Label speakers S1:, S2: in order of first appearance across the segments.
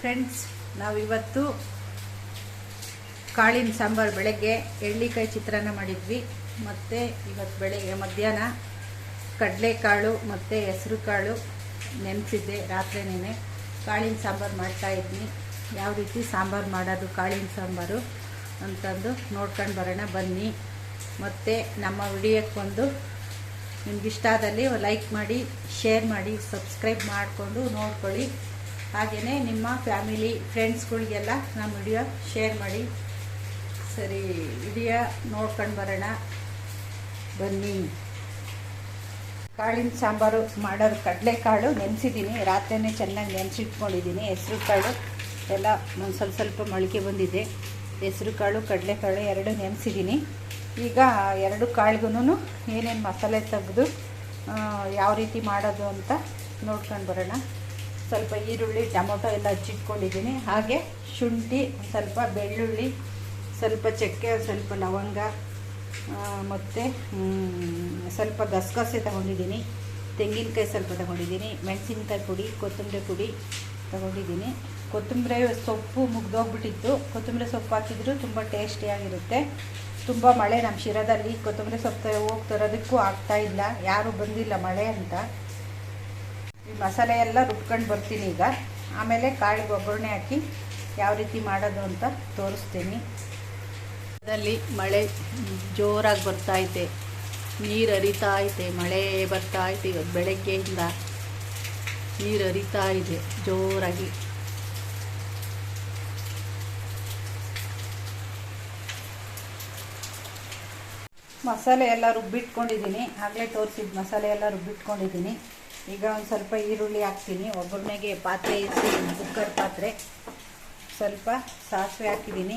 S1: Friends ನಾವಿವತ್ತು ಕಾಳಿನ ಸಾಂಬಾರು ಬೆಳಗ್ಗೆ ಎಳ್ಳಿಕಾಯಿ ಚಿತ್ರಾನ್ನ ಮಾಡಿದ್ವಿ. ಮತ್ತು ಇವತ್ತು ಬೆಳಗ್ಗೆ ಮಧ್ಯಾಹ್ನ ಕಡಲೆಕಾಳು ಮತ್ತು ಹೆಸರು ಕಾಳು ನೆನೆಸಿದ್ದೆ ರಾತ್ರಿನೇ ಕಾಳಿನ ಸಾಂಬಾರು ಮಾಡ್ತಾಯಿದ್ನಿ ಯಾವ ರೀತಿ ಸಾಂಬಾರು ಮಾಡೋದು, ಕಾಳಿನ ಸಾಂಬಾರು ಅಂತಂದು ನೋಡ್ಕೊಂಡು ಬರೋಣ, ಬನ್ನಿ. ಮತ್ತು ನಮ್ಮ ವಿಡಿಯೋಕ್ಕೆ ಬಂದು ನಿಮ್ಗೆ ಇಷ್ಟ ಆದಲ್ಲಿ ಲೈಕ್ ಮಾಡಿ, ಶೇರ್ ಮಾಡಿ, ಸಬ್ಸ್ಕ್ರೈಬ್ ಮಾಡಿಕೊಂಡು ನೋಡ್ಕೊಳ್ಳಿ. ಹಾಗೆಯೇ ನಿಮ್ಮ ಫ್ಯಾಮಿಲಿ, ಫ್ರೆಂಡ್ಸ್ಗಳಿಗೆಲ್ಲ ನಮ್ಮ ವಿಡಿಯೋ ಶೇರ್ ಮಾಡಿ. ಸರಿ, ವಿಡಿಯೋ ನೋಡ್ಕೊಂಡು ಬರೋಣ. ಬನ್ನಿ. ಕಾಳಿನ ಸಾಂಬಾರು ಮಾಡೋದು ಕಡಲೆಕಾಳು ನೆನೆಸಿದ್ದೀನಿ. ರಾತ್ರಿನೇ ಚೆನ್ನಾಗಿ ನೆನೆಸಿಟ್ಕೊಂಡಿದ್ದೀನಿ. ಹೆಸ್ರು ಕಾಳು ಎಲ್ಲ ಒಂದು ಸ್ವಲ್ಪ ಸ್ವಲ್ಪ ಮೊಳಕೆ ಬಂದಿದೆ. ಹೆಸ್ರು ಕಾಳು ಕಡಲೆಕಾಳು ಎರಡು ನೆನೆಸಿದ್ದೀನಿ. ಈಗ ಎರಡು ಕಾಳಿಗೂ ಏನೇನು ಮಸಾಲೆ ತೆಗೆದು ಯಾವ ರೀತಿ ಮಾಡೋದು ಅಂತ ನೋಡ್ಕೊಂಡು ಬರೋಣ. ಸ್ವಲ್ಪ ಈರುಳ್ಳಿ, ಟೊಮೊಟೊ ಎಲ್ಲ ಹಚ್ಚಿಟ್ಕೊಂಡಿದ್ದೀನಿ. ಹಾಗೆ ಶುಂಠಿ, ಸ್ವಲ್ಪ ಬೆಳ್ಳುಳ್ಳಿ, ಸ್ವಲ್ಪ ಚಕ್ಕೆ, ಸ್ವಲ್ಪ ಲವಂಗ ಮತ್ತು ಸ್ವಲ್ಪ ಗಸಗಸೆ ತಗೊಂಡಿದ್ದೀನಿ. ತೆಂಗಿನಕಾಯಿ ಸ್ವಲ್ಪ ತಗೊಂಡಿದ್ದೀನಿ. ಮೆಣಸಿನ್ಕಾಯಿ ಪುಡಿ, ಕೊತ್ತಂಬರಿ ಪುಡಿ ತಗೊಂಡಿದ್ದೀನಿ. ಕೊತ್ತಂಬರಿ ಸೊಪ್ಪು ಮುಗ್ದೋಗ್ಬಿಟ್ಟಿತ್ತು. ಕೊತ್ತಂಬರಿ ಸೊಪ್ಪು ಹಾಕಿದ್ರು ತುಂಬ ಟೇಸ್ಟಿಯಾಗಿರುತ್ತೆ. ತುಂಬ ಮಳೆ ನಮ್ಮ ಶಿರದಲ್ಲಿ. ಕೊತ್ತಂಬರಿ ಸೊಪ್ಪು ಹೋಗಿ ತರೋದಕ್ಕೂ ಆಗ್ತಾ ಇಲ್ಲ. ಯಾರೂ ಬಂದಿಲ್ಲ ಮಳೆ ಅಂತ. ಈ ಮಸಾಲೆ ಎಲ್ಲ ರುಬ್ಕೊಂಡು ಬರ್ತೀನಿ ಈಗ. ಆಮೇಲೆ ಕಾಳಿಗೆ ಒಗ್ಗರಣೆ ಹಾಕಿ ಯಾವ ರೀತಿ ಮಾಡೋದು ಅಂತ ತೋರಿಸ್ತೀನಿ. ಅದರಲ್ಲಿ ಮಳೆ ಜೋರಾಗಿ ಬರ್ತಾ ಐತೆ. ನೀರು ಹರಿತಾ ಐತೆ ಮಳೆ ಬರ್ತಾ ಐತೆ. ಇವತ್ತು ಬೆಳಗ್ಗೆಯಿಂದ ನೀರು ಹರಿತಾ ಇದೆ ಜೋರಾಗಿ. ಮಸಾಲೆ ಎಲ್ಲ ರುಬ್ಬಿಟ್ಕೊಂಡಿದ್ದೀನಿ. ಆಗಲೇ ತೋರಿಸಿದ ಮಸಾಲೆ ಎಲ್ಲ ರುಬ್ಬಿಟ್ಕೊಂಡಿದ್ದೀನಿ. ಈಗ ಒಂದು ಸ್ವಲ್ಪ ಈರುಳ್ಳಿ ಹಾಕ್ತೀನಿ. ಒಬ್ಬರನೆಗೆ ಪಾತ್ರೆ ಇಟ್ಟು ಕುಕ್ಕರ್ ಪಾತ್ರೆ. ಸ್ವಲ್ಪ ಸಾಸಿವೆ ಹಾಕಿದ್ದೀನಿ.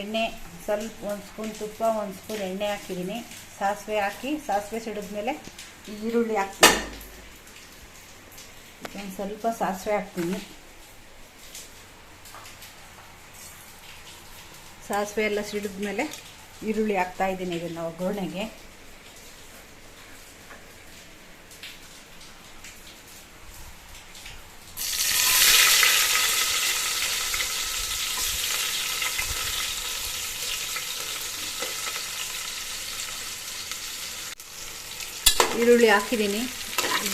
S1: ಎಣ್ಣೆ ಸ್ವಲ್ಪ ಒಂದು ಸ್ಪೂನ್ ತುಪ್ಪ, ಒಂದು ಸ್ಪೂನ್ ಎಣ್ಣೆ ಹಾಕಿದ್ದೀನಿ. ಸಾಸಿವೆ ಹಾಕಿ, ಸಾಸಿವೆ ಸಿಡಿದ್ಮೇಲೆ ಈರುಳ್ಳಿ ಹಾಕ್ತೀನಿ. ಒಂದು ಸ್ವಲ್ಪ ಸಾಸಿವೆ ಹಾಕ್ತೀನಿ. ಸಾಸಿವೆ ಎಲ್ಲ ಸಿಡಿದ್ಮೇಲೆ ಈರುಳ್ಳಿ ಹಾಕ್ತಾ ಇದ್ದೀನಿ ಇದನ್ನು ಒಗ್ಗರಣೆಗೆ. ಈರುಳ್ಳಿ ಹಾಕಿದ್ದೀನಿ.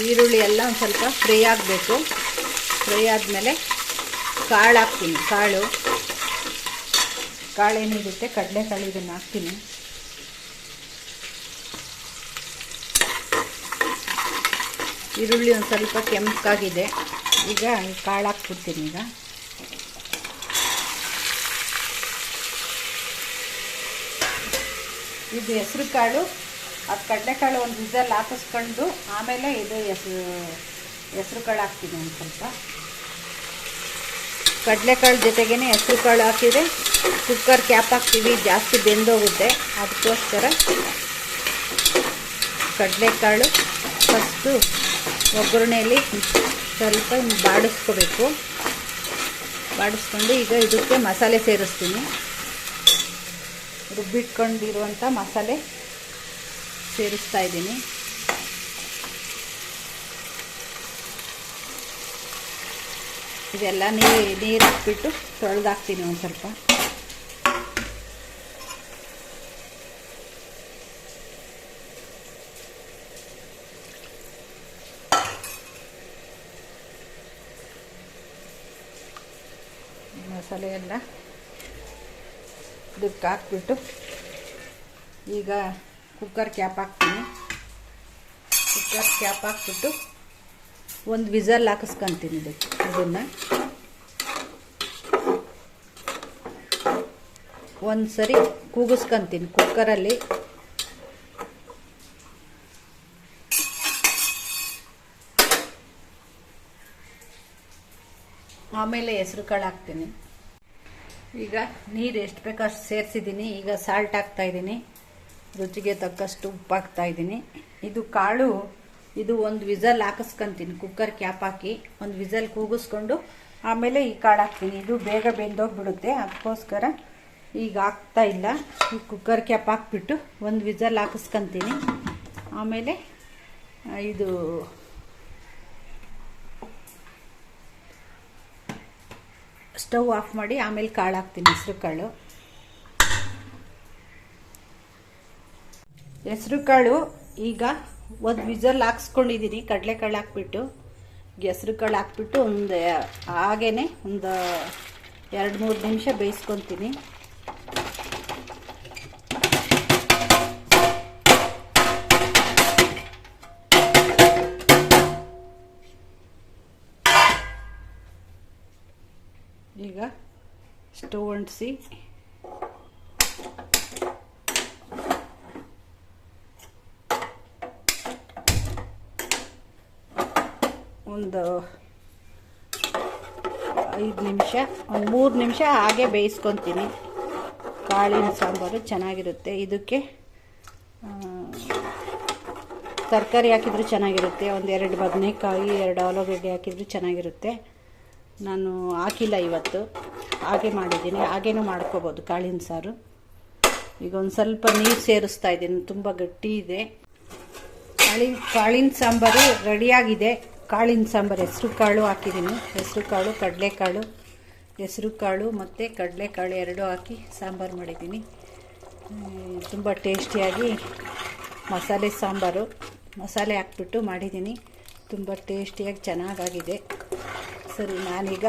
S1: ಈರುಳ್ಳಿ ಎಲ್ಲ ಒಂದು ಸ್ವಲ್ಪ ಫ್ರೈ ಆಗಬೇಕು. ಫ್ರೈ ಆದಮೇಲೆ ಕಾಳು ಹಾಕ್ತೀನಿ. ಕಾಳು. ಕಾಳು ಏನಿರುತ್ತೆ? ಕಡಲೆಕಾಳು ಇದನ್ನು ಹಾಕ್ತೀನಿ. ಈರುಳ್ಳಿ ಒಂದು ಸ್ವಲ್ಪ ಕೆಂಪಾಗಿದೆ. ಈಗ ಕಾಳು ಹಾಕ್ಬಿಡ್ತೀನಿ ಈಗ. ಇದು ಹೆಸ್ರು ಕಾಳು ಅದು ಕಡಲೆಕಾಳು ಒಂದು ವಿಸಲ್ ಹಾಕಿಸ್ಕೊಂಡು ಆಮೇಲೆ ಇದು ಹೆಸರು ಹೆಸ್ರು ಕಾಳು ಹಾಕ್ತೀನಿ ಒಂದು ಸ್ವಲ್ಪ. ಕಡಲೆಕಾಳು ಜೊತೆಗೇ ಹೆಸ್ರು ಕಾಳು ಹಾಕಿದರೆ ಕುಕ್ಕರ್ ಕ್ಯಾಪ್ ಹಾಕ್ತೀವಿ, ಜಾಸ್ತಿ ಬೆಂದೋಗುತ್ತೆ. ಅದಕ್ಕೋಸ್ಕರ ಕಡಲೆಕಾಳು ಫಸ್ಟು ಒಗ್ಗರಣೆಯಲ್ಲಿ ಸ್ವಲ್ಪ ಬಾಡಿಸ್ಕೋಬೇಕು. ಬಾಡಿಸ್ಕೊಂಡು ಈಗ ಇದಕ್ಕೆ ಮಸಾಲೆ ಸೇರಿಸ್ತೀನಿ. ರುಬ್ಬಿಟ್ಕೊಂಡಿರುವಂಥ ಮಸಾಲೆ ಸೇರಿಸ್ತಾ ಇದ್ದೀನಿ. ಇದೆಲ್ಲ ನೀರು ನೀರು ಹಾಕ್ಬಿಟ್ಟು ತೊಳೆದಾಕ್ತೀನಿ ಒಂದು ಸ್ವಲ್ಪ. ಮಸಾಲೆ ಎಲ್ಲ ಇದಕ್ಕೆ ಹಾಕ್ಬಿಟ್ಟು ಈಗ ಕುಕ್ಕರ್ ಕ್ಯಾಪ್ ಹಾಕ್ತೀನಿ. ಕುಕ್ಕರ್ ಕ್ಯಾಪ್ ಹಾಕ್ಬಿಟ್ಟು ಒಂದು ವಿಸಲ್ ಹಾಕಿಸ್ಕೊಂತೀನಿ ಇದಕ್ಕೆ, ಇದನ್ನು. ಒಂದು ಸರಿ ಕೂಗಿಸ್ಕೊತೀನಿ ಕುಕ್ಕರಲ್ಲಿ. ಆಮೇಲೆ ಹೆಸ್ರು ಕಾಳು ಹಾಕ್ತೀನಿ. ಈಗ ನೀರು ಎಷ್ಟು ಬೇಕೋ ಅಷ್ಟು ಸೇರಿಸಿದ್ದೀನಿ. ಈಗ ಸಾಲ್ಟ್ ಹಾಕ್ತಾ ಇದ್ದೀನಿ. ರುಚಿಗೆ ತಕ್ಕಷ್ಟು ಉಪ್ಪು ಹಾಕ್ತಾ ಇದ್ದೀನಿ. ಇದು ಕಾಳು, ಇದು ಒಂದು ವಿಸಲ್ ಹಾಕಿಸ್ಕೊಂತೀನಿ. ಕುಕ್ಕರ್ ಕ್ಯಾಪ್ ಹಾಕಿ ಒಂದು ವಿಸಲ್ ಕೂಗಿಸ್ಕೊಂಡು ಆಮೇಲೆ ಈ ಕಾಳು ಹಾಕ್ತೀನಿ. ಇದು ಬೇಗ ಬೆಂದೋಗ್ಬಿಡುತ್ತೆ. ಅದಕ್ಕೋಸ್ಕರ ಈಗ ಹಾಕ್ತಾ ಇಲ್ಲ. ಈ ಕುಕ್ಕರ್ ಕ್ಯಾಪ್ ಹಾಕ್ಬಿಟ್ಟು ಒಂದು ವಿಸಲ್ ಹಾಕಿಸ್ಕೊಂತೀನಿ. ಆಮೇಲೆ ಇದು ಸ್ಟವ್ ಆಫ್ ಮಾಡಿ ಆಮೇಲೆ ಕಾಳು ಹಾಕ್ತೀನಿ. ಹೆಸ್ರು ಕಾಳು. ಹೆಸ್ರು ಕಾಳು, ಈಗ ಒಂದು ವಿಸಲ್ ಹಾಕ್ಸ್ಕೊಂಡಿದ್ದೀನಿ ಕಡಲೆಕಾಳು ಹಾಕ್ಬಿಟ್ಟು. ಹೆಸ್ರು ಕಾಳು ಹಾಕ್ಬಿಟ್ಟು ಒಂದು ಹಾಗೇ ಒಂದು ಎರಡು ಮೂರು ನಿಮಿಷ ಬೇಯಿಸ್ಕೊತೀನಿ. ಈಗ ಸ್ಟವ್ ಅಂಟಿಸಿ ಒಂದು ಐದು ನಿಮಿಷ, ಒಂದು ಮೂರು ನಿಮಿಷ ಹಾಗೆ ಬೇಯಿಸ್ಕೊತೀನಿ. ಕಾಳಿನ ಸಾಂಬಾರು ಚೆನ್ನಾಗಿರುತ್ತೆ. ಇದಕ್ಕೆ ತರಕಾರಿ ಹಾಕಿದರೂ ಚೆನ್ನಾಗಿರುತ್ತೆ. ಒಂದು ಎರಡು ಬದನೆಕಾಯಿ, ಎರಡು ಆಲೂಗಡ್ಡೆ ಹಾಕಿದರೂ ಚೆನ್ನಾಗಿರುತ್ತೆ. ನಾನು ಹಾಕಿಲ್ಲ ಇವತ್ತು. ಹಾಗೆ ಮಾಡಿದ್ದೀನಿ. ಹಾಗೇನೂ ಮಾಡ್ಕೋಬೋದು ಕಾಳಿನ ಸಾರು. ಈಗ ಒಂದು ಸ್ವಲ್ಪ ನೀರು ಸೇರಿಸ್ತಾ ಇದ್ದೀನಿ. ತುಂಬ ಗಟ್ಟಿ ಇದೆ. ಕಾಳಿನ ಕಾಳಿನ ಸಾಂಬಾರು ರೆಡಿಯಾಗಿದೆ. ಕಾಳಿನ ಸಾಂಬಾರು, ಹೆಸ್ರು ಕಾಳು ಹಾಕಿದ್ದೀನಿ. ಹೆಸರು ಕಾಳು ಕಡಲೆಕಾಳು ಹೆಸರು ಕಾಳು ಮತ್ತು ಕಡಲೆಕಾಳು ಎರಡೂ ಹಾಕಿ ಸಾಂಬಾರು ಮಾಡಿದ್ದೀನಿ. ತುಂಬ ಟೇಸ್ಟಿಯಾಗಿ ಮಸಾಲೆ ಸಾಂಬಾರು. ಮಸಾಲೆ ಹಾಕ್ಬಿಟ್ಟು ಮಾಡಿದ್ದೀನಿ. ತುಂಬ ಟೇಸ್ಟಿಯಾಗಿ ಚೆನ್ನಾಗಾಗಿದೆ. ಸರಿ, ನಾನೀಗ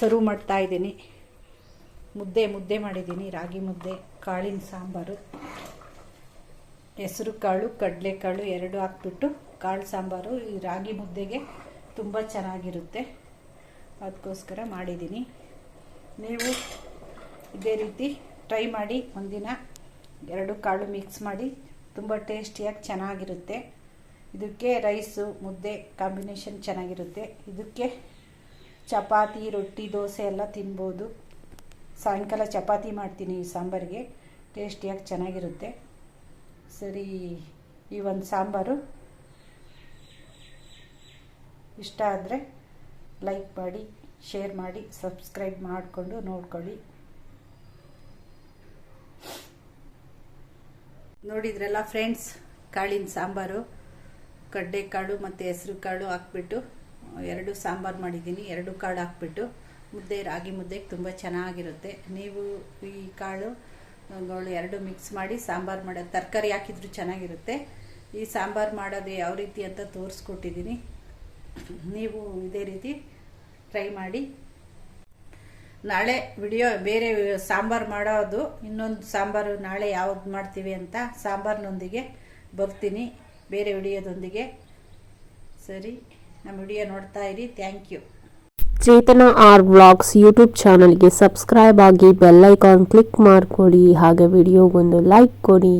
S1: ಸರ್ವ್ ಮಾಡ್ತಾ ಇದ್ದೀನಿ. ಮುದ್ದೆ ಮುದ್ದೆ ಮಾಡಿದ್ದೀನಿ. ರಾಗಿ ಮುದ್ದೆ, ಕಾಳಿನ ಸಾಂಬಾರು. ಹೆಸರು ಕಾಳು ಕಡಲೆಕಾಳು ಎರಡು ಹಾಕ್ಬಿಟ್ಟು ಕಾಳು ಸಾಂಬಾರು, ಈ ರಾಗಿ ಮುದ್ದೆಗೆ ತುಂಬ ಚೆನ್ನಾಗಿರುತ್ತೆ. ಅದಕ್ಕೋಸ್ಕರ ಮಾಡಿದ್ದೀನಿ. ನೀವು ಇದೇ ರೀತಿ ಟ್ರೈ ಮಾಡಿ, ಒಂದಿನ ಎರಡು ಕಾಳು ಮಿಕ್ಸ್ ಮಾಡಿ, ತುಂಬ ಟೇಸ್ಟಿಯಾಗಿ ಚೆನ್ನಾಗಿರುತ್ತೆ. ಇದಕ್ಕೆ ರೈಸು, ಮುದ್ದೆ ಕಾಂಬಿನೇಷನ್ ಚೆನ್ನಾಗಿರುತ್ತೆ. ಇದಕ್ಕೆ ಚಪಾತಿ, ರೊಟ್ಟಿ, ದೋಸೆ ಎಲ್ಲ ತಿನ್ಬೋದು. ಸಾಯಂಕಾಲ ಚಪಾತಿ ಮಾಡ್ತೀನಿ ಈ ಸಾಂಬಾರಿಗೆ. ಟೇಸ್ಟಿಯಾಗಿ ಚೆನ್ನಾಗಿರುತ್ತೆ. ಸರಿ, ಈ ಒಂದು ಸಾಂಬಾರು ಇಷ್ಟ ಆದರೆ ಲೈಕ್ ಮಾಡಿ ಶೇರ್ ಮಾಡಿ ಸಬ್ಸ್ಕ್ರೈಬ್ ಮಾಡಿಕೊಂಡು ನೋಡ್ಕೊಳ್ಳಿ. ನೋಡಿದ್ರಲ್ಲ ಫ್ರೆಂಡ್ಸ್ ಕಾಳಿನ ಸಾಂಬಾರು ಕಡಲೆಕಾಳು ಮತ್ತು ಹೆಸರು ಕಾಳು ಹಾಕ್ಬಿಟ್ಟು, ಎರಡು ಸಾಂಬಾರು ಮಾಡಿದ್ದೀನಿ, ಎರಡು ಕಾಳು ಹಾಕ್ಬಿಟ್ಟು, ಮುದ್ದೆ, ರಾಗಿ ಮುದ್ದೆಗೆ ತುಂಬ ಚೆನ್ನಾಗಿರುತ್ತೆ. ನೀವು ಈ ಕಾಳು ಎರಡು ಮಿಕ್ಸ್ ಮಾಡಿ ಸಾಂಬಾರು ಮಾಡೋದು ತರಕಾರಿ ಹಾಕಿದ್ರು ಚೆನ್ನಾಗಿರುತ್ತೆ. ಈ ಸಾಂಬಾರು ಮಾಡೋದು ಯಾವ ರೀತಿ ಅಂತ ತೋರಿಸ್ಕೊಟ್ಟಿದ್ದೀನಿ. ನೀವು ಇದೇ ರೀತಿ ಟ್ರೈ ಮಾಡಿ. ನಾಳೆ ವಿಡಿಯೋ ಬೇರೆ ಸಾಂಬಾರು ಮಾಡೋದು, ಇನ್ನೊಂದು ಸಾಂಬಾರು ನಾಳೆ ಯಾವ್ದು ಮಾಡ್ತೀವಿ ಅಂತ ಸಾಂಬಾರಿನೊಂದಿಗೆ ಬರ್ತೀನಿ, ಬೇರೆ ವಿಡಿಯೋದೊಂದಿಗೆ. ಸರಿ, ನಮ್ಮ ವಿಡಿಯೋ ನೋಡ್ತಾ ಇರಿ thank you
S2: Chetana R vlogs YouTube ಚಾನಲ್ಗೆ ಸಬ್ಸ್ಕ್ರೈಬ್ ಆಗಿ ಬೆಲ್ಲೈಕಾನ್ ಕ್ಲಿಕ್ ಮಾಡಿಕೊಡಿ, ಹಾಗೆ ವಿಡಿಯೋಗೊಂದು ಲೈಕ್ ಕೊಡಿ.